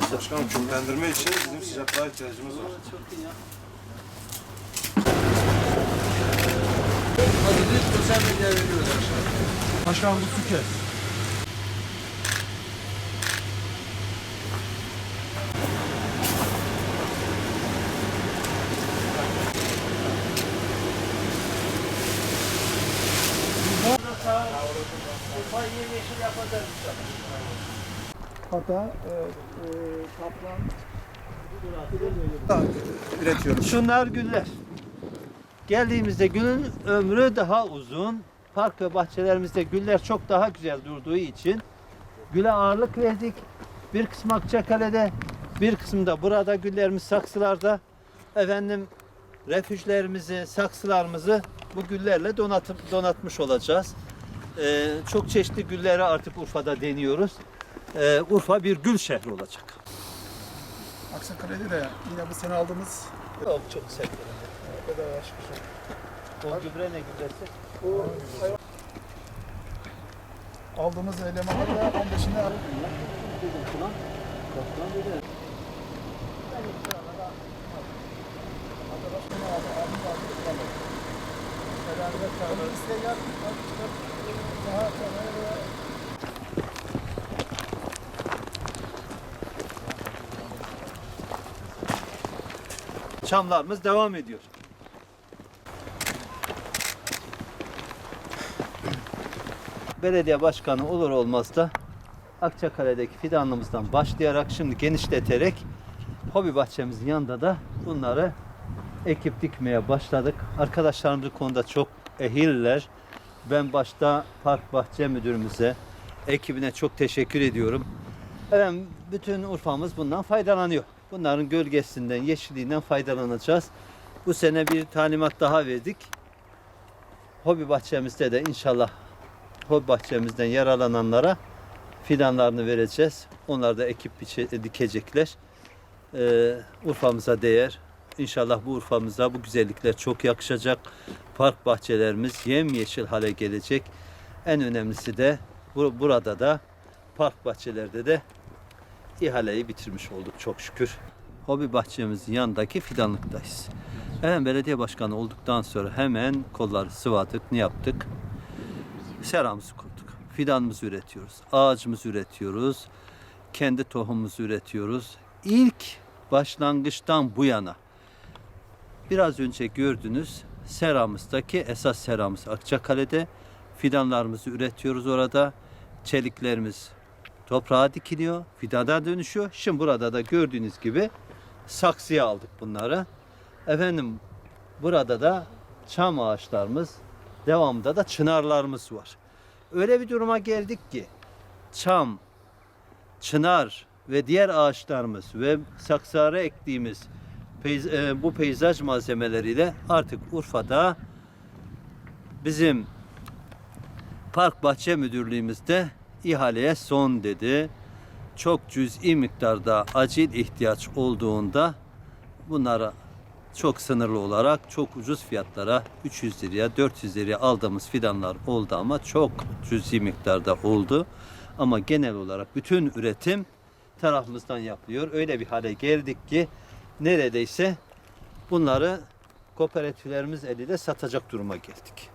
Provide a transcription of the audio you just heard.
burası. Başkanım köklendirme için bizim sıcaklığa ihtiyacımız var. Çok iyi ya. Hadi biz sosyal medyaya veriyoruz aşağı. Başkanım bu su kes. Hatta e, e, kaplan üretiyoruz. Şunlar güller. Geldiğimizde gülün ömrü daha uzun. Park ve bahçelerimizde güller çok daha güzel durduğu için güle ağırlık verdik. Bir kısmı Akçakale'de, bir kısmı da burada güllerimiz saksılarda. Efendim refüjlerimizi, saksılarımızı bu güllerle donatıp donatmış olacağız. Ee, çok çeşitli gülleri artık Urfa'da deniyoruz. Ee, Urfa bir gül şehri olacak. Aksakale'de de yine bu sene aldığımız Çok çok bedava çıkış. O gübre ne gübresi? Bu aldığımız elemanları da 15'ine alıp Çamlarımız devam ediyor. Belediye başkanı olur olmaz da Akçakale'deki fidanlığımızdan başlayarak şimdi genişleterek hobi bahçemizin yanında da bunları ekip dikmeye başladık. Arkadaşlarımız bu konuda çok ehiller. Ben başta Park Bahçe Müdürümüze, ekibine çok teşekkür ediyorum. Efendim bütün Urfa'mız bundan faydalanıyor. Bunların gölgesinden, yeşilliğinden faydalanacağız. Bu sene bir talimat daha verdik. Hobi bahçemizde de inşallah hobi bahçemizden yaralananlara fidanlarını vereceğiz. Onlar da ekip biçe- dikecekler. Ee, Urfa'mıza değer. İnşallah bu Urfa'mıza bu güzellikler çok yakışacak. Park bahçelerimiz yemyeşil hale gelecek. En önemlisi de bu- burada da park bahçelerde de ihaleyi bitirmiş olduk çok şükür. Hobi bahçemizin yanındaki fidanlıktayız. Hemen belediye başkanı olduktan sonra hemen kolları sıvadık. Ne yaptık? Seramızı kurduk. Fidanımızı üretiyoruz. Ağacımızı üretiyoruz. Kendi tohumumuzu üretiyoruz. İlk başlangıçtan bu yana biraz önce gördünüz seramızdaki esas seramız Akçakale'de. Fidanlarımızı üretiyoruz orada. Çeliklerimiz toprağa dikiliyor, fidana dönüşüyor. Şimdi burada da gördüğünüz gibi saksıya aldık bunları. Efendim burada da çam ağaçlarımız, devamında da çınarlarımız var. Öyle bir duruma geldik ki çam, çınar ve diğer ağaçlarımız ve saksara ektiğimiz peyz- e, bu peyzaj malzemeleriyle artık Urfa'da bizim Park Bahçe Müdürlüğümüzde ihaleye son dedi. Çok cüz'i miktarda acil ihtiyaç olduğunda bunlara çok sınırlı olarak çok ucuz fiyatlara 300 liraya 400 liraya aldığımız fidanlar oldu ama çok cüz'i miktarda oldu. Ama genel olarak bütün üretim tarafımızdan yapılıyor. Öyle bir hale geldik ki neredeyse bunları kooperatiflerimiz eliyle satacak duruma geldik.